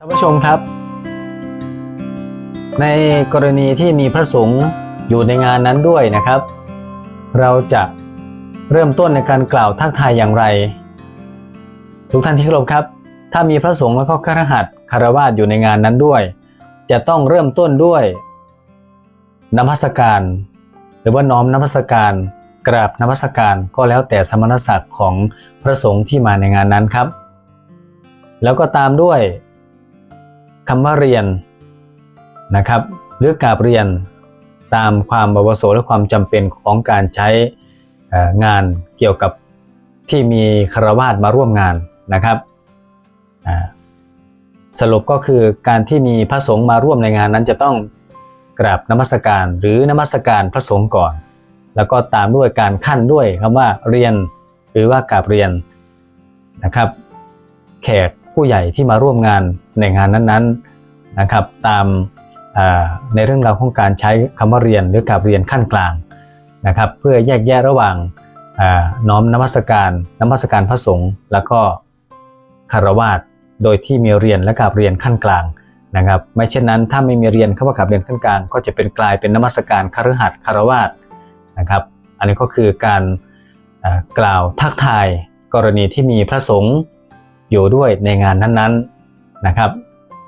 ท่านผู้ชมครับ ในกรณีที่มีพระสงฆ์อยู่ในงานนั้นด้วยนะครับ เราจะเริ่มต้นในการกล่าวทักทายอย่างไร ทุกท่านที่เคารพครับ ถ้ามีพระสงฆ์แล้วก็ครหัสคารวาสอยู่ในงานนั้นด้วย จะต้องเริ่มต้นด้วยนมัสการ หรือว่าน้อมนมัสการ กราบนมัสการก็แล้วแต่สมณศักดิ์ของพระสงฆ์ที่มาในงานนั้นครับ แล้วก็ตามด้วย คำว่าเรียนนะครับ หรือกาบเรียนตามความบวโสและความจำเป็นของการใช้งานเกี่ยวกับที่มีคารวาสมาร่วมงานนะครับสรุปก็คือการที่มีพระสงฆ์มาร่วมในงานนั้นจะต้องกราบนมัสการหรือนมัสการพระสงฆ์ก่อน แล้วก็ตามด้วยการขั้นด้วยคำว่าเรียนหรือว่ากราบเรียนนะครับ แขก ผู้ใหญ่ที่มาร่วมงานในงานนั้นๆนะครับ ตามาในเรื่องราวของการใช้คำว่าเรียนหรือกาบเรียนขั้นกลางนะครับ เพื่อแยกแยะระหว่างาน้อมนมัสการนมัสการพระสงฆ์แล้วก็คารวาสโดยที่มีเรียนและกาบเรียนขั้นกลางนะครับ ไม่เช่นนั้นถ้าไม่มีเรียนคำว่ากาบเรียนขั้นกลาง ก็จะเป็นกลายเป็นนมัสการคฤหัสคารวาสนะครับ อันนี้ก็คือการกล่าวทักทายกรณีที่มีพระสงฆ์ อยู่ด้วยในงานนั้นๆนะครับ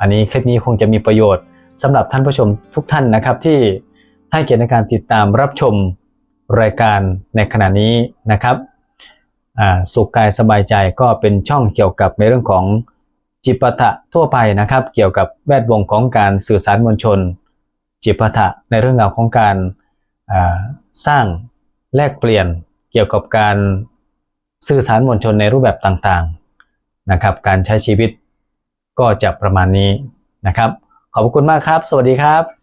อันนี้คลิปนี้คงจะมีประโยชน์สำหรับท่านผู้ชมทุกท่านนะครับที่ให้เกียรติในการติดตามรับชมรายการในขณะนี้นะครับสุขกายสบายใจก็เป็นช่องเกี่ยวกับในเรื่องของจิปาถะทั่วไปนะครับ เกี่ยวกับแวดวงของการสื่อสารมวลชน จิปาถะในเรื่องราวของการสร้างแลกเปลี่ยนเกี่ยวกับการสื่อสารมวลชนในรูปแบบต่าง นะครับ การใช้ชีวิตก็จะประมาณนี้นะครับ ขอบคุณมากครับ สวัสดีครับ